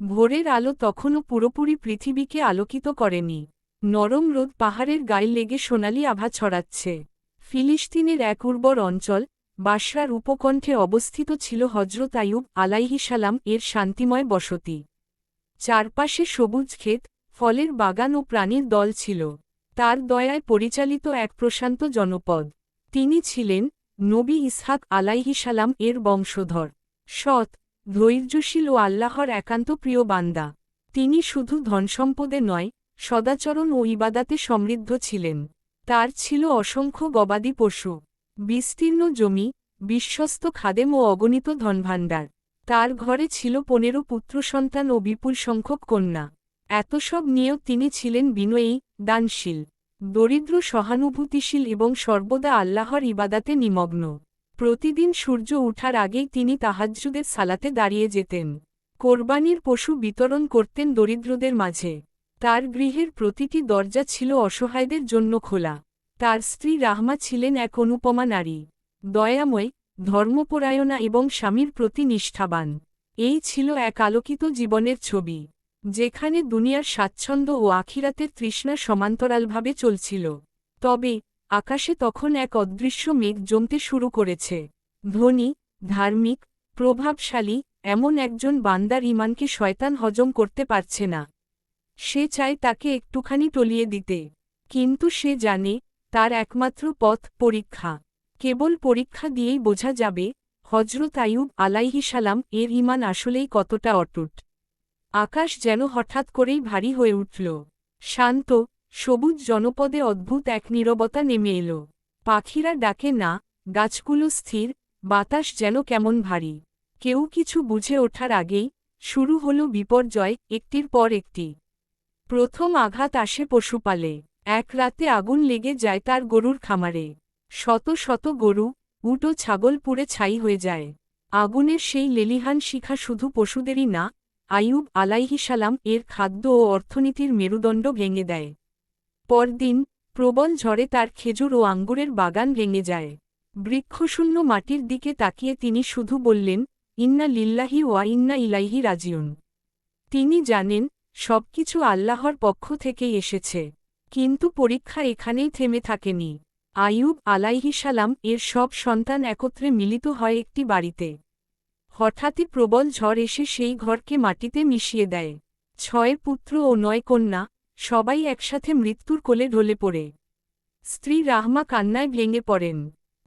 ভোরের আলো তখনও পুরোপুরি পৃথিবীকে আলোকিত করেনি। নরম রোদ পাহাড়ের গায়ে লেগে সোনালি আভা ছড়াচ্ছে। ফিলিস্তিনের এক উর্বর অঞ্চল, বাসরার উপকণ্ঠে অবস্থিত ছিল হজরত আয়ুব আলাইহিসালাম এর শান্তিময় বসতি। চারপাশে সবুজ ক্ষেত, ফলের বাগান ও প্রাণীর দল ছিল। তার দয়ায় পরিচালিত এক প্রশান্ত জনপদ। তিনি ছিলেন নবী ইসহাক আলাইহিসালাম এর বংশধর। সৎ ধৈর্যশীল ও আল্লাহর একান্ত প্রিয় বান্দা। তিনি শুধু ধনসম্পদে নয়, সদাচরণ ও ইবাদাতে সমৃদ্ধ ছিলেন। তার ছিল অসংখ্য গবাদি পশু, বিস্তীর্ণ জমি, বিশ্বস্ত খাদেম ও অগণিত ধনভাণ্ডার। তার ঘরে ছিল পনেরো পুত্রসন্তান ও বিপুল সংখ্যক কন্যা। এত সব নিয়েও তিনি ছিলেন বিনয়ী, দানশীল, দরিদ্র, সহানুভূতিশীল এবং সর্বদা আল্লাহর ইবাদাতে নিমগ্ন। প্রতিদিন সূর্য উঠার আগেই তিনি তাহাজ্জুদের সালাতে দাঁড়িয়ে যেতেন। কোরবানির পশু বিতরণ করতেন দরিদ্রদের মাঝে। তার গৃহের প্রতিটি দরজা ছিল অসহায়দের জন্য খোলা। তার স্ত্রী রাহমা ছিলেন এক অনুপমা নারী। দয়াময়, ধর্মপরায়ণা এবং স্বামীর প্রতি নিষ্ঠাবান। এই ছিল এক আলোকিত জীবনের ছবি, যেখানে দুনিয়ার স্বাচ্ছন্দ্য ও আখিরাতের তৃষ্ণা সমান্তরালভাবে চলছিল। তবে আকাশে তখন এক অদৃশ্য মেঘ জমতে শুরু করেছে। ধনী, ধার্মিক, প্রভাবশালী, এমন একজন বান্দার ইমানকে শয়তান হজম করতে পারছে না। সে চায় তাকে একটুখানি টলিয়ে দিতে, কিন্তু সে জানে তার একমাত্র পথ পরীক্ষা। কেবল পরীক্ষা দিয়েই বোঝা যাবে হজরত আয়ুব আলাইহিসালাম এর ইমান আসলেই কতটা অটুট। আকাশ যেন হঠাৎ করেই ভারী হয়ে উঠল। শান্ত সবুজ জনপদে অদ্ভুত এক নীরবতা নেমে এলো। পাখিরা ডাকে, না, গাছগুলো স্থির, বাতাস যেন কেমন ভারী। কেউ কিছু বুঝে ওঠার আগেই শুরু হল বিপর্যয়, একটির পর একটি। প্রথম আঘাত আসে পশুপালে। এক রাতে আগুন লেগে যায় তার গরুর খামারে। শত শত গরু, উটো ছাগল পুড়ে ছাই হয়ে যায়। আগুনের সেই লেলিহান শিখা শুধু পশুদেরই না, আইয়ুব আলাইহিসালাম এর খাদ্য ও অর্থনীতির মেরুদণ্ড ভেঙে দেয়। পরদিন প্রবল ঝড়ে তার খেজুর ও আঙ্গুরের বাগান ভেঙে যায়। বৃক্ষশূন্য মাটির দিকে তাকিয়ে তিনি শুধু বললেন, ইন্না লিল্লাহি ওয়া ইন্না ইলাইহি রাজিউন। তিনি জানেন, সবকিছু আল্লাহর পক্ষ থেকেই এসেছে। কিন্তু পরীক্ষা এখানেই থেমে থাকেনি। আইয়ুব আলাইহিসালাম এর সব সন্তান একত্রে মিলিত হয় একটি বাড়িতে। হঠাৎই প্রবল ঝড় এসে সেই ঘরকে মাটিতে মিশিয়ে দেয়। ছয় পুত্র ও নয় কন্যা সবাই একসাথে মৃত্যুর কোলে ঢলে পড়ে। স্ত্রী রাহমা কান্নায় ভেঙে পড়েন।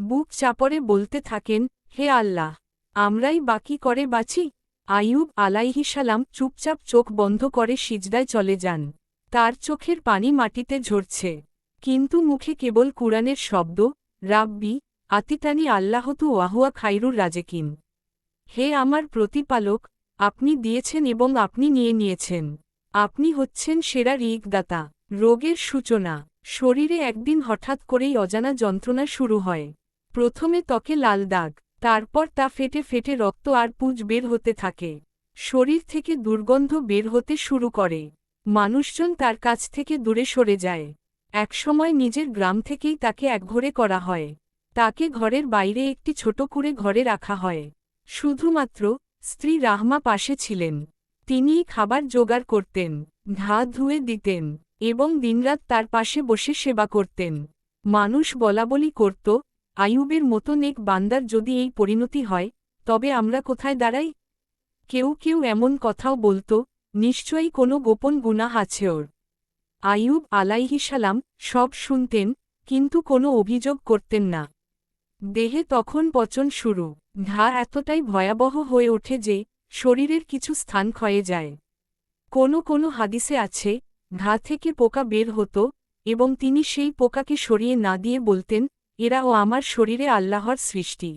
বুক চাপড়ে বলতে থাকেন, হে আল্লাহ, আমরাই বাকি করে বাঁচি? আইয়ুব আলাইহিসালাম চুপচাপ চোখ বন্ধ করে সিজদায় চলে যান। তার চোখের পানি মাটিতে ঝরছে। কিন্তু মুখে কেবল কুরআনের শব্দ, রাব্বি, আতিতানি আল্লাহতু ওয়াহুয়া খাইরুর রাজেকিন। হে আমার প্রতিপালক, আপনি দিয়েছেন এবং আপনি নিয়ে নিয়েছেন। আপনি হচ্ছেন সেরা রিগদাতা রোগের সূচনা। শরীরে একদিন হঠাৎ করেই অজানা যন্ত্রণা শুরু হয়। প্রথমে ত্বকে লাল দাগ, তারপর তা ফেটে ফেটে রক্ত আর পুজ বের হতে থাকে। শরীর থেকে দুর্গন্ধ বের হতে শুরু করে। মানুষজন তার কাছ থেকে দূরে সরে যায়। একসময় নিজের গ্রাম থেকেই তাকে একঘরে করা হয়। তাকে ঘরের বাইরে একটি ছোট করে ঘরে রাখা হয়। শুধুমাত্র স্ত্রী রাহমা পাশে ছিলেন। তিনিই খাবার জোগাড় করতেন, ঘা ধুয়ে দিতেন এবং দিনরাত তার পাশে বসে সেবা করতেন। মানুষ বলাবলি করত আয়ুবের মতো নেক বান্দার যদি এই পরিণতি হয়, তবে আমরা কোথায় দাঁড়াই? কেউ কেউ এমন কথাও বলত, নিশ্চয়ই কোনো গোপন গুনাহ আছে ওর। আয়ুব আলাইহিসালাম সব শুনতেন, কিন্তু কোনো অভিযোগ করতেন না। দেহে তখন পচন শুরু, ঘা এতটাই ভয়াবহ হয়ে ওঠে যে শরীরের কিছু স্থান ক্ষয়ে যায়। কোনো কোনো হাদিসে আছে, ঘা থেকে পোকা বের হতো এবং তিনি সেই পোকাকে সরিয়ে না দিয়ে বলতেন, এরা ও আমার শরীরে আল্লাহর সৃষ্টি।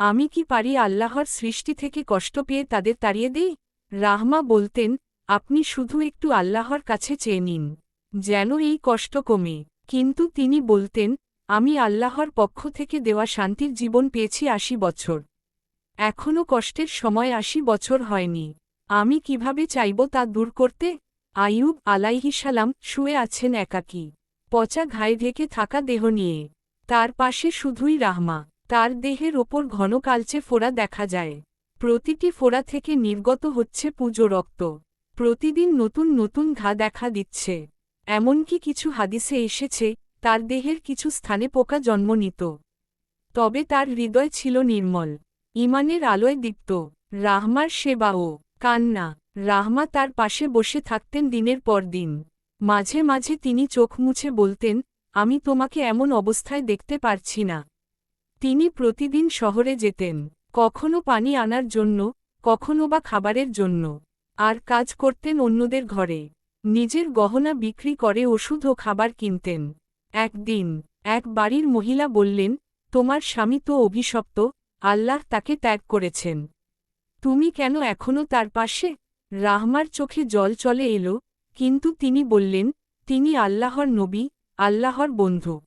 আমি কি পারি আল্লাহর সৃষ্টি থেকে কষ্ট পেয়ে তাদের তাড়িয়ে দিই? রাহমা বলতেন, আপনি শুধু একটু আল্লাহর কাছে চেয়ে নিন, যেন এই কষ্ট কমে। কিন্তু তিনি বলতেন, আমি আল্লাহর পক্ষ থেকে দেওয়া শান্তির জীবন পেয়েছি আশি বছর। এখনও কষ্টের সময় আশি বছর হয়নি। আমি কীভাবে চাইব তা দূর করতে? আইয়ুব আলাইহিসালাম শুয়ে আছেন একাকী। পচা ঘায়ে ঢেকে থাকা দেহ নিয়ে। তার পাশে শুধুই রাহমা। তার দেহের ওপর ঘন কালচে ফোড়া দেখা যায়। প্রতিটি ফোড়া থেকে নির্গত হচ্ছে পুজো রক্ত। প্রতিদিন নতুন নতুন ঘা দেখা দিচ্ছে। এমনকি কিছু হাদিসে এসেছে, তার দেহের কিছু স্থানে পোকা জন্ম নিত। তবে তার হৃদয় ছিল নির্মল। ইমানের আলোয় দীপ্ত। রাহমার সেবা ও কান্না। রাহমা তার পাশে বসে থাকতেন দিনের পর দিন। মাঝে মাঝে তিনি চোখ মুছে বলতেন, আমি তোমাকে এমন অবস্থায় দেখতে পারছি না। তিনি প্রতিদিন শহরে যেতেন, কখনো পানি আনার জন্য, কখনো বা খাবারের জন্য, আর কাজ করতেন অন্যদের ঘরে। নিজের গহনা বিক্রি করে ওষুধ ও খাবার কিনতেন। একদিন, এক বাড়ির মহিলা বললেন, তোমার স্বামী তো অভিশপ্ত। আল্লাহ তাকে ত্যাগ করেছেন। তুমি কেন এখনও তার পাশে? রাহমার চোখে জল চলে এলো, কিন্তু তিনি বললেন, তিনি আল্লাহর নবী, আল্লাহর বন্ধু।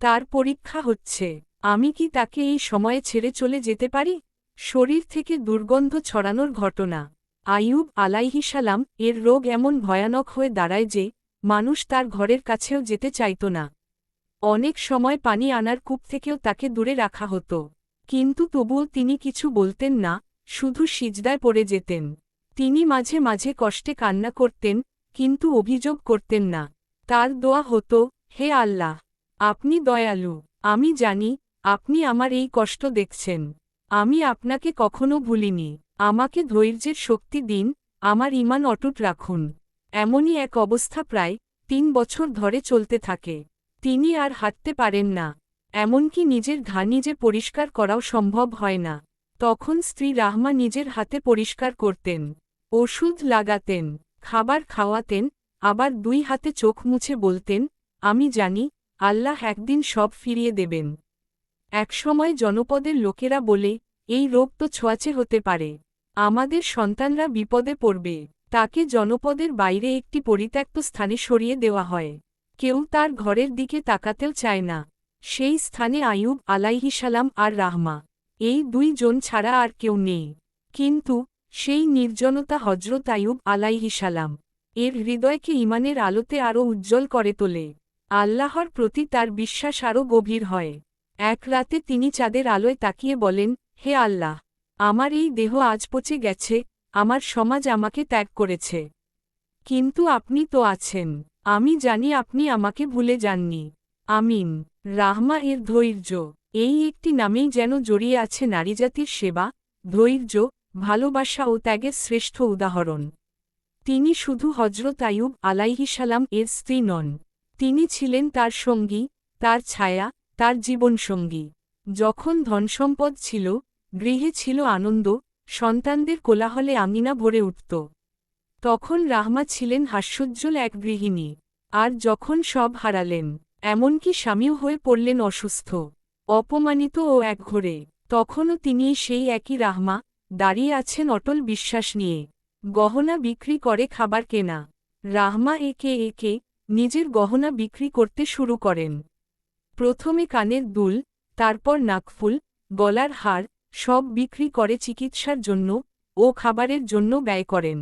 তার পরীক্ষা হচ্ছে, আমি কি তাকে এই সময়ে ছেড়ে চলে যেতে পারি? শরীর থেকে দুর্গন্ধ ছড়ানোর ঘটনা। আইয়ুব আলাইহিসালাম এর রোগ এমন ভয়ানক হয়ে দাঁড়ায় যে, মানুষ তার ঘরের কাছেও যেতে চাইত না। অনেক সময় পানি আনার কূপ থেকেও তাকে দূরে রাখা হতো। কিন্তু তবুও তিনি কিছু বলতেন না, শুধু সিজদায় পড়ে যেতেন। তিনি মাঝে মাঝে কষ্টে কান্না করতেন, কিন্তু অভিযোগ করতেন না। তার দোয়া হতো, হে আল্লাহ, আপনি দয়ালু, আমি জানি, আপনি আমার এই কষ্ট দেখছেন। আমি আপনাকে কখনো ভুলিনি। আমাকে ধৈর্যের শক্তি দিন, আমার ইমান অটুট রাখুন। এমনই এক অবস্থা প্রায় তিন বছর ধরে চলতে থাকে। তিনি আর হাঁটতে পারেন না। এমনকি নিজের ঘা নিজে পরিষ্কার করাও সম্ভব হয় না। তখন স্ত্রী রাহমা নিজের হাতে পরিষ্কার করতেন, ওষুধ লাগাতেন, খাবার খাওয়াতেন, আবার দুই হাতে চোখ মুছে বলতেন, আমি জানি, আল্লাহ একদিন সব ফিরিয়ে দেবেন। একসময় জনপদের লোকেরা বলে, এই রোগ তো ছোঁয়াচে হতে পারে। আমাদের সন্তানরা বিপদে পড়বে। তাকে জনপদের বাইরে একটি পরিত্যক্ত স্থানে সরিয়ে দেওয়া হয়। কেউ তার ঘরের দিকে তাকাতেও চায় না। সেই স্থানে আয়ুব আলাইহিসালাম আর রাহমা। এই দুই জন ছাড়া আর কেউ নেই। কিন্তু সেই নির্জনতা হজরত আয়ুব আলাইহিসালাম এর হৃদয়কে ইমানের আলোতে আরও উজ্জ্বল করে তোলে। আল্লাহর প্রতি তার বিশ্বাস আরও গভীর হয়। এক রাতে তিনি চাঁদের আলোয় তাকিয়ে বলেন, হে আল্লাহ, আমার এই দেহ আজ পচে গেছে, আমার সমাজ আমাকে ত্যাগ করেছে। কিন্তু আপনি তো আছেন, আমি জানি আপনি আমাকে ভুলে যাননি। আমিন। রাহমা এর ধৈর্য। এই একটি নামেই যেন জড়িয়ে আছে নারীজাতির সেবা, ধৈর্য, ভালোবাসা ও ত্যাগের শ্রেষ্ঠ উদাহরণ। তিনি শুধু হজরত আয়ুব আলাইহিসালাম এর স্ত্রী নন। তিনি ছিলেন তার সঙ্গী, তার ছায়া, তার জীবনসঙ্গী। যখন ধনসম্পদ ছিল, গৃহে ছিল আনন্দ, সন্তানদের কোলাহলে আমিনা ভরে উঠত। তখন রাহমা ছিলেন হাস্যোজ্জ্বল এক গৃহিণী। আর যখন সব হারালেন এমনকি স্বামীও হয়ে পড়লেন অসুস্থ, অপমানিত ও একঘরে তখনও তিনি সেই একই রাহমা, দাঁড়িয়ে আছেন অটল বিশ্বাস নিয়ে। গহনা বিক্রি করে খাবার কেনা। রাহমা একে একে নিজের গহনা বিক্রি করতে শুরু করেন। প্রথমে কানের দুল, তারপর নাকফুল, গলার হার, সব বিক্রি করে চিকিৎসার জন্য ও খাবারের জন্য ব্যয় করেন।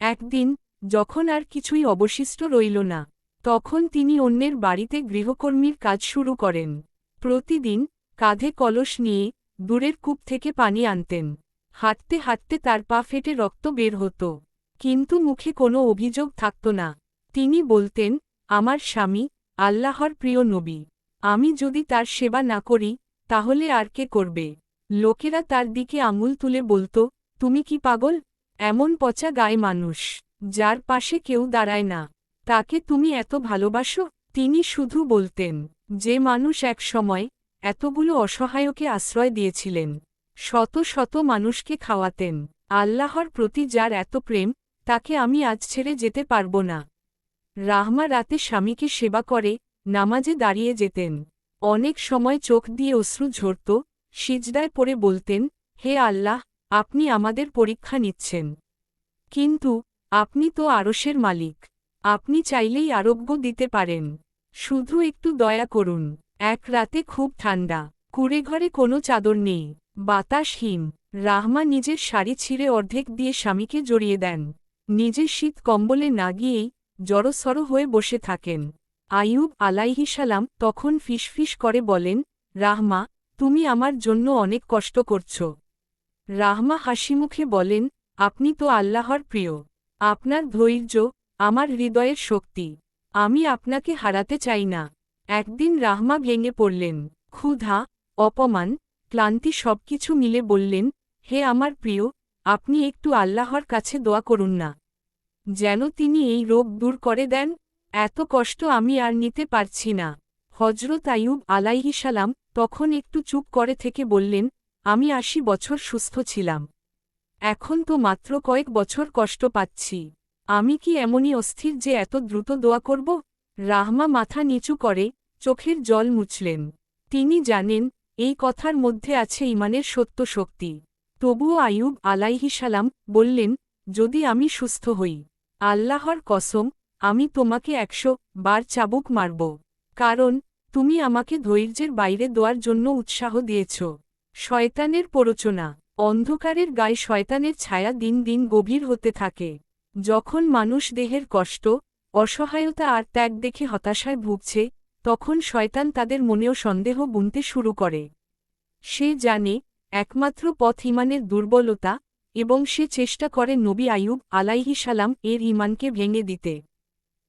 একদিন, যখন আর কিছুই অবশিষ্ট রইল না তখন তিনি অন্যের বাড়িতে গৃহকর্মীর কাজ শুরু করেন। প্রতিদিন কাঁধে কলস নিয়ে দূরের কূপ থেকে পানি আনতেন। হাঁটতে হাঁটতে তার পা ফেটে রক্ত বের হতো। কিন্তু মুখে কোনো অভিযোগ থাকত না। তিনি বলতেন, আমার স্বামী আল্লাহর প্রিয় নবী। আমি যদি তার সেবা না করি, তাহলে আর কে করবে? লোকেরা তার দিকে আঙুল তুলে বলতো, তুমি কি পাগল? এমন পচা গায়ে মানুষ, যার পাশে কেউ দাঁড়ায় না। তাকে তুমি এত ভালোবাসো? তিনি শুধু বলতেন, যে মানুষ এক সময় এতগুলো অসহায়কে আশ্রয় দিয়েছিলেন, শত শত মানুষকে খাওয়াতেন, আল্লাহর প্রতি যার এত প্রেম, তাকে আমি আজ ছেড়ে যেতে পারব না। রাহমা রাতে স্বামীকে সেবা করে, নামাজে দাঁড়িয়ে যেতেন। অনেক সময় চোখ দিয়ে অশ্রু ঝরত, সিজদায় পড়ে বলতেন, হে আল্লাহ, আপনি আমাদের পরীক্ষা নিচ্ছেন। কিন্তু আপনি তো আরসের মালিক। আপনি চাইলেই আরোগ্য দিতে পারেন। শুধু একটু দয়া করুন। এক রাতে খুব ঠান্ডা। কুড়ে ঘরে কোনো চাদর নেই। বাতাসহীন রাহমা নিজের শাড়ি ছিঁড়ে অর্ধেক দিয়ে স্বামীকে জড়িয়ে দেন। নিজে শীত কম্বলে না গিয়েই জড়সড় হয়ে বসে থাকেন। আইয়ুব আলাইহিসালাম তখন ফিসফিস করে বলেন, রাহমা, তুমি আমার জন্য অনেক কষ্ট করছ। রাহমা হাসিমুখে বলেন, আপনি তো আল্লাহর প্রিয়। আপনার ধৈর্য আমার হৃদয়ের শক্তি। আমি আপনাকে হারাতে চাই না। একদিন রাহমা ভেঙে পড়লেন। ক্ষুধা, অপমান, ক্লান্তি সবকিছু মিলে বললেন, হে আমার প্রিয়, আপনি একটু আল্লাহর কাছে দোয়া করুন না। যেন তিনি এই রোগ দূর করে দেন। এত কষ্ট আমি আর নিতে পারছি না। হজরত আয়ুব আলাইহিসালাম তখন একটু চুপ করে থেকে বললেন, আমি আশি বছর সুস্থ ছিলাম। এখন তো মাত্র কয়েক বছর কষ্ট পাচ্ছি। আমি কি এমনই অস্থির যে এত দ্রুত দোয়া করব? রাহমা মাথা নিচু করে, চোখের জল মুছলেন। তিনি জানেন, এই কথার মধ্যে আছে ইমানের সত্য শক্তি। তবুও আয়ুব আলাইহিসালাম বললেন, যদি আমি সুস্থ হই, আল্লাহর কসম, আমি তোমাকে একশো বার চাবুক মারব। কারণ, তুমি আমাকে ধৈর্যের বাইরে দোয়ার জন্য উৎসাহ দিয়েছ। শয়তানের প্ররোচনা, অন্ধকারের গায়ে শয়তানের ছায়া দিন দিন গভীর হতে থাকে। যখন মানুষ দেহের কষ্ট, অসহায়তা আর ত্যাগ দেখে হতাশায় ভুগছে, তখন শয়তান তাদের মনেও সন্দেহ বুনতে শুরু করে। সে জানে, একমাত্র পথ ইমানের দুর্বলতা এবং সে চেষ্টা করে নবী আয়ুব আলাইহি সালাম এর ইমানকে ভেঙে দিতে।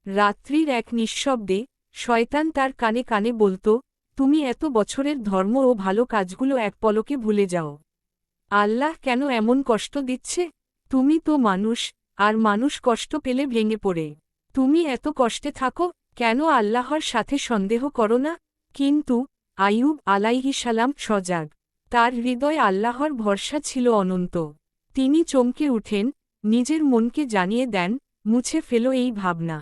রাত্রির এক নিঃশব্দে শয়তান তার কানে কানে বলত, তুমি এত বছরের ধর্ম ও ভালো কাজগুলো এক পলকে ভুলে যাও। আল্লাহ কেন এমন কষ্ট দিচ্ছে? তুমি তো মানুষ আর মানুষ কষ্ট পেলে ভেঙে পড়ে। তুমি এত কষ্টে থাকো, কেন আল্লাহর সাথে সন্দেহ করো না? কিন্তু আয়ুব আলাইহিসালাম সজাগ। তার হৃদয় আল্লাহর ভরসা ছিল অনন্ত। তিনি চমকে উঠেন, নিজের মনকে জানিয়ে দেন, মুছে ফেলো এই ভাবনা।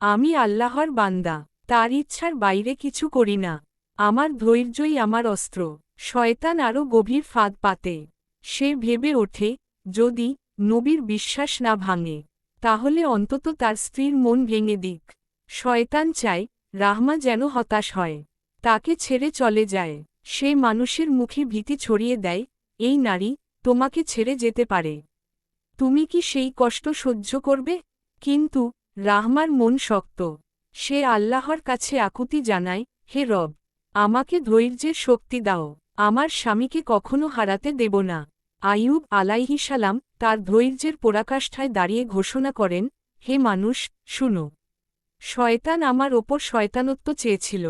আমি আল্লাহর বান্দা, তার ইচ্ছার বাইরে কিছু করি না। আমার ধৈর্যই আমার অস্ত্র। শয়তান আরও গভীর ফাঁদ পাতে। সে ভেবে ওঠে, যদি নবীর বিশ্বাস না ভাঙে, তাহলে অন্তত তার স্ত্রীর মন ভেঙে দিক। শয়তান চায় রাহমা যেন হতাশ হয়, তাকে ছেড়ে চলে যায়। সে মানুষের মুখে ভীতি ছড়িয়ে দেয়, এই নারী, তোমাকে ছেড়ে যেতে পারে। তুমি কি সেই কষ্ট সহ্য করবে? কিন্তু রাহমার মন শক্ত। সে আল্লাহর কাছে আকুতি জানায়, হে রব, আমাকে ধৈর্যের শক্তি দাও, আমার স্বামীকে কখনো হারাতে দেব না। আইয়ুব আলাইহিসালাম তার ধৈর্যের পরাকাষ্ঠায় দাঁড়িয়ে ঘোষণা করেন, হে মানুষ, শুনো। শয়তান আমার ওপর শয়তানত্ব চেয়েছিল।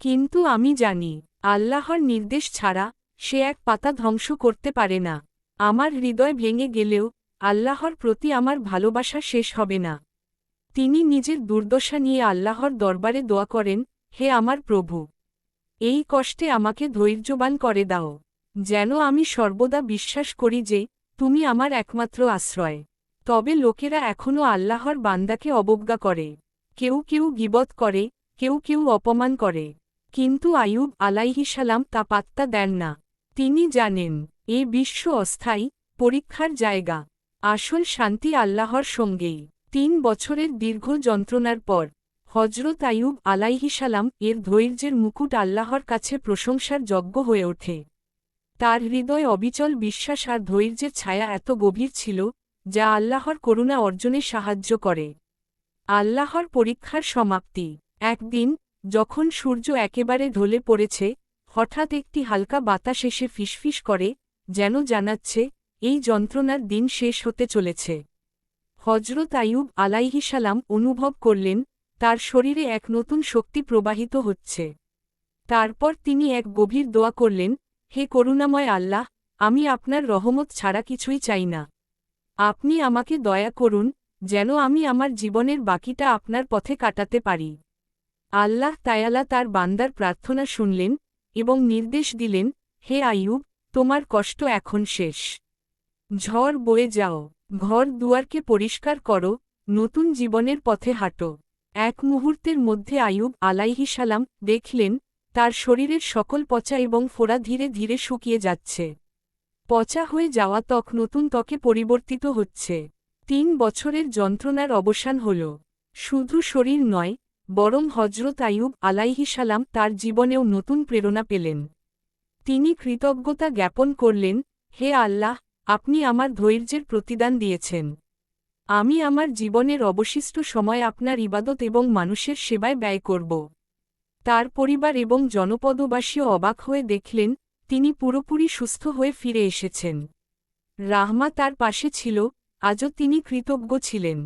কিন্তু আমি জানি, আল্লাহর নির্দেশ ছাড়া সে এক পাতা ধ্বংস করতে পারে না। আমার হৃদয় ভেঙে গেলেও আল্লাহর প্রতি আমার ভালোবাসা শেষ হবে না। তিনি নিজের দুর্দশা নিয়ে আল্লাহর দরবারে দোয়া করেন, হে আমার প্রভু, এই কষ্টে আমাকে ধৈর্যবান করে দাও। যেন আমি সর্বদা বিশ্বাস করি যে তুমি আমার একমাত্র আশ্রয়। তবে লোকেরা এখনও আল্লাহর বান্দাকে অবজ্ঞা করে। কেউ কেউ গিবত করে, কেউ কেউ অপমান করে। কিন্তু আয়ুব আলাইহিসালাম তা পাত্তা দেন না। তিনি জানেন, এ বিশ্ব অস্থায়ী, পরীক্ষার জায়গা। আসল শান্তি আল্লাহর সঙ্গেই। তিন বছরের দীর্ঘ যন্ত্রণার পর হজরত আয়ুব আলাইহিসালাম এর ধৈর্যের মুকুট আল্লাহর কাছে প্রশংসার যজ্ঞ হয়ে ওঠে। তার হৃদয় অবিচল বিশ্বাস আর ধৈর্যের ছায়া এত গভীর ছিল, যা আল্লাহর করুণা অর্জনে সাহায্য করে। আল্লাহর পরীক্ষার সমাপ্তি। একদিন, যখন সূর্য একেবারে ঢলে পড়েছে, হঠাৎ একটি হালকা বাতাস এসে ফিসফিস করে, যেন জানাচ্ছে, এই যন্ত্রণার দিন শেষ হতে চলেছে। হজরত আয়ুব আলাইহিসালাম অনুভব করলেন, তার শরীরে এক নতুন শক্তি প্রবাহিত হচ্ছে। তারপর তিনি এক গভীর দোয়া করলেন হে করুণাময় আল্লাহ, আমি আপনার রহমত ছাড়া কিছুই চাই না। আপনি আমাকে দয়া করুন, যেন আমি আমার জীবনের বাকিটা আপনার পথে কাটাতে পারি। আল্লাহ তায়ালা তার বান্দার প্রার্থনা শুনলেন এবং নির্দেশ দিলেন, হে আইয়ুব, তোমার কষ্ট এখন শেষ। ঝড় বয়ে যাও, ঘর দুয়ারকে পরিষ্কার করো, নতুন জীবনের পথে হাঁটো। এক মুহূর্তের মধ্যে আয়ুব আলাইহিসালাম দেখলেন তার শরীরের সকল পচা এবং ফোড়া ধীরে ধীরে শুকিয়ে যাচ্ছে। পচা হয়ে যাওয়া ত্বক নতুন ত্বকে পরিবর্তিত হচ্ছে। তিন বছরের যন্ত্রণার অবসান হল। শুধু শরীর নয়, বরং হজরত আয়ুব আলাইহিসালাম তার জীবনেও নতুন প্রেরণা পেলেন। তিনি কৃতজ্ঞতা জ্ঞাপন করলেন, হে আল্লাহ, আপনি আমার ধৈর্যের প্রতিদান দিয়েছেন। আমি আমার জীবনের অবশিষ্ট সময় আপনার ইবাদত এবং মানুষের সেবায় ব্যয় করব। তার পরিবার এবং জনপদবাসীও অবাক হয়ে দেখলেন, তিনি পুরোপুরি সুস্থ হয়ে ফিরে এসেছেন। রাহমা তার পাশে ছিল, আজও তিনি কৃতজ্ঞ ছিলেন,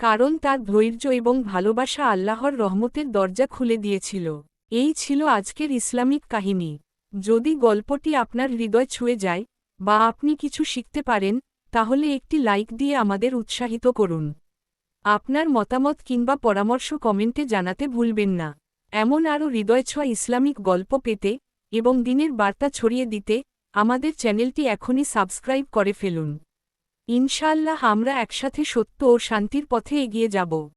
কারণ তার ধৈর্য এবং ভালোবাসা আল্লাহর রহমতের দরজা খুলে দিয়েছিল। এই ছিল আজকের ইসলামিক কাহিনী। যদি গল্পটি আপনার হৃদয় ছুঁয়ে যায়, বা আপনি কিছু শিখতে পারেন, তাহলে একটি লাইক দিয়ে আমাদের উৎসাহিত করুন। আপনার মতামত কিংবা পরামর্শ কমেন্টে জানাতে ভুলবেন না। এমন আরও হৃদয়ছোঁয়া ইসলামিক গল্প পেতে এবং দিনের বার্তা ছড়িয়ে দিতে আমাদের চ্যানেলটি এখনই সাবস্ক্রাইব করে ফেলুন। ইনশাল্লাহ আমরা একসাথে সত্য ও শান্তির পথে এগিয়ে যাব।